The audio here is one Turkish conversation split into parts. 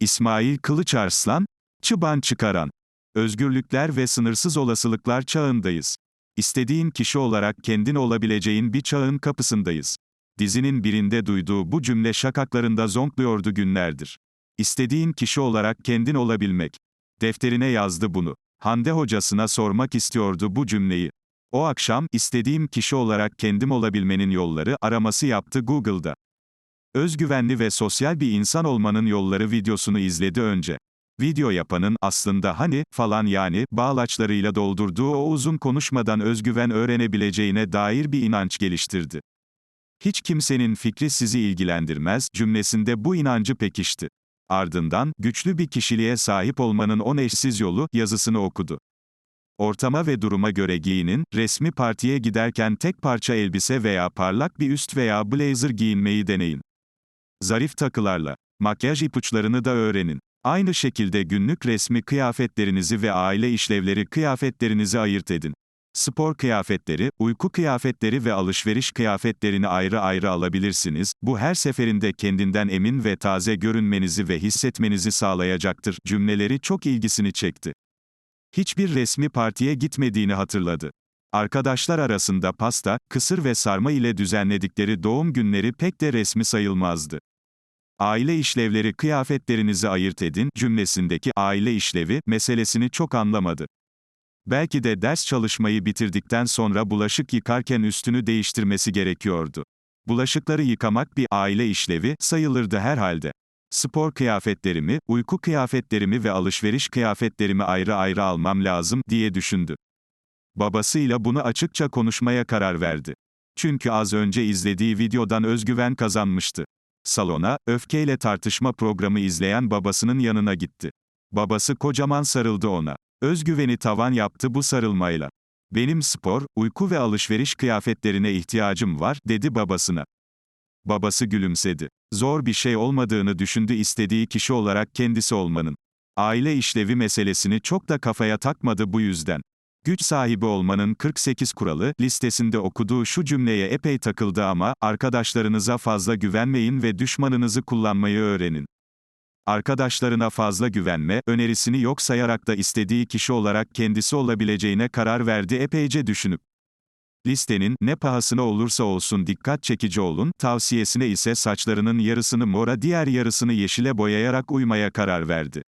İsmail Kılıçarslan, Çıban çıkaran. Özgürlükler ve sınırsız olasılıklar çağındayız. İstediğin kişi olarak kendin olabileceğin bir çağın kapısındayız. Dizinin birinde duyduğu bu cümle şakaklarında zonkluyordu günlerdir. İstediğin kişi olarak kendin olabilmek. Defterine yazdı bunu. Hande hocasına sormak istiyordu bu cümleyi. O akşam, istediğim kişi olarak kendim olabilmenin yolları araması yaptı Google'da. Özgüvenli ve sosyal bir insan olmanın yolları videosunu izledi önce. Video yapanın aslında hani falan yani bağlaçlarıyla doldurduğu o uzun konuşmadan özgüven öğrenebileceğine dair bir inanç geliştirdi. Hiç kimsenin fikri sizi ilgilendirmez cümlesinde bu inancı pekişti. Ardından güçlü bir kişiliğe sahip olmanın on eşsiz yolu yazısını okudu. Ortama ve duruma göre giyinin, resmi partiye giderken tek parça elbise veya parlak bir üst veya blazer giyinmeyi deneyin. Zarif takılarla, makyaj ipuçlarını da öğrenin. Aynı şekilde günlük resmi kıyafetlerinizi ve aile işlevleri kıyafetlerinizi ayırt edin. Spor kıyafetleri, uyku kıyafetleri ve alışveriş kıyafetlerini ayrı ayrı alabilirsiniz. Bu her seferinde kendinden emin ve taze görünmenizi ve hissetmenizi sağlayacaktır. Cümleleri çok ilgisini çekti. Hiçbir resmi partiye gitmediğini hatırladı. Arkadaşlar arasında pasta, kısır ve sarma ile düzenledikleri doğum günleri pek de resmi sayılmazdı. Aile işlevleri kıyafetlerinizi ayırt edin cümlesindeki aile işlevi meselesini çok anlamadı. Belki de ders çalışmayı bitirdikten sonra bulaşık yıkarken üstünü değiştirmesi gerekiyordu. Bulaşıkları yıkamak bir aile işlevi sayılırdı herhalde. Spor kıyafetlerimi, uyku kıyafetlerimi ve alışveriş kıyafetlerimi ayrı ayrı almam lazım diye düşündü. Babasıyla bunu açıkça konuşmaya karar verdi. Çünkü az önce izlediği videodan özgüven kazanmıştı. Salona, öfkeyle tartışma programı izleyen babasının yanına gitti. Babası kocaman sarıldı ona. Özgüveni tavan yaptı bu sarılmayla. Benim spor, uyku ve alışveriş kıyafetlerine ihtiyacım var, dedi babasına. Babası gülümsedi. Zor bir şey olmadığını düşündü istediği kişi olarak kendisi olmanın. Aile işlevi meselesini çok da kafaya takmadı bu yüzden. Güç sahibi olmanın 48 kuralı listesinde okuduğu şu cümleye epey takıldı ama arkadaşlarınıza fazla güvenmeyin ve düşmanınızı kullanmayı öğrenin. Arkadaşlarına fazla güvenme önerisini yok sayarak da istediği kişi olarak kendisi olabileceğine karar verdi epeyce düşünüp. Listenin ne pahasına olursa olsun dikkat çekici olun tavsiyesine ise saçlarının yarısını mora diğer yarısını yeşile boyayarak uymaya karar verdi.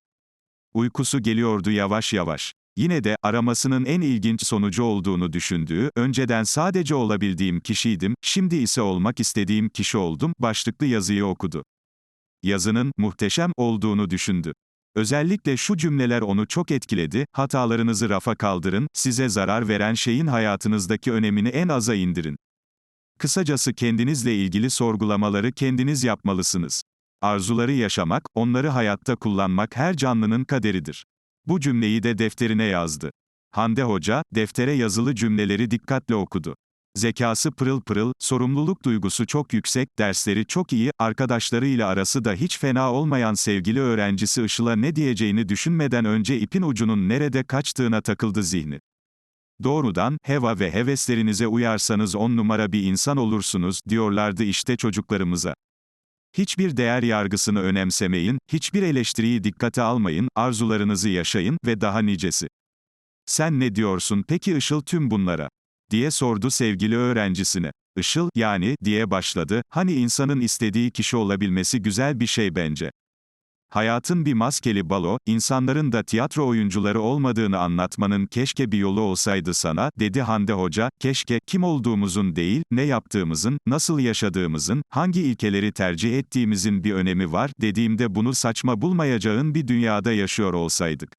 Uykusu geliyordu yavaş yavaş. Yine de aramasının en ilginç sonucu olduğunu düşündüğü, önceden sadece olabildiğim kişiydim, şimdi ise olmak istediğim kişi oldum, başlıklı yazıyı okudu. Yazının muhteşem olduğunu düşündü. Özellikle şu cümleler onu çok etkiledi, hatalarınızı rafa kaldırın, size zarar veren şeyin hayatınızdaki önemini en aza indirin. Kısacası kendinizle ilgili sorgulamaları kendiniz yapmalısınız. Arzuları yaşamak, onları hayatta kullanmak her canlının kaderidir. Bu cümleyi de defterine yazdı. Hande Hoca, deftere yazılı cümleleri dikkatle okudu. Zekası pırıl pırıl, sorumluluk duygusu çok yüksek, dersleri çok iyi, arkadaşlarıyla arası da hiç fena olmayan sevgili öğrencisi Işıl'a ne diyeceğini düşünmeden önce ipin ucunun nerede kaçtığına takıldı zihni. Doğrudan, heva ve heveslerinize uyarsanız on numara bir insan olursunuz, diyorlardı işte çocuklarımıza. Hiçbir değer yargısını önemsemeyin, hiçbir eleştiriyi dikkate almayın, arzularınızı yaşayın ve daha nicesi. Sen ne diyorsun peki Işıl tüm bunlara? diye sordu sevgili öğrencisine. Işıl, yani, diye başladı, hani insanın istediği kişi olabilmesi güzel bir şey bence. Hayatın bir maskeli balo, insanların da tiyatro oyuncuları olmadığını anlatmanın keşke bir yolu olsaydı sana, dedi Hande Hoca, keşke, kim olduğumuzun değil, ne yaptığımızın, nasıl yaşadığımızın, hangi ilkeleri tercih ettiğimizin bir önemi var, dediğimde bunu saçma bulmayacağın bir dünyada yaşıyor olsaydık.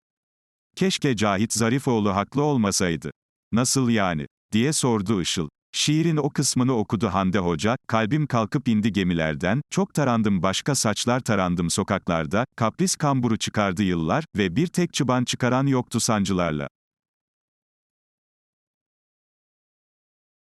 Keşke Cahit Zarifoğlu haklı olmasaydı. Nasıl yani? diye sordu Işıl. Şiirin o kısmını okudu Hande Hoca, kalbim kalkıp indi gemilerden, çok tarandım başka saçlar tarandım sokaklarda, kapris kamburu çıkardı yıllar ve bir tek çıban çıkaran yoktu sancılarla.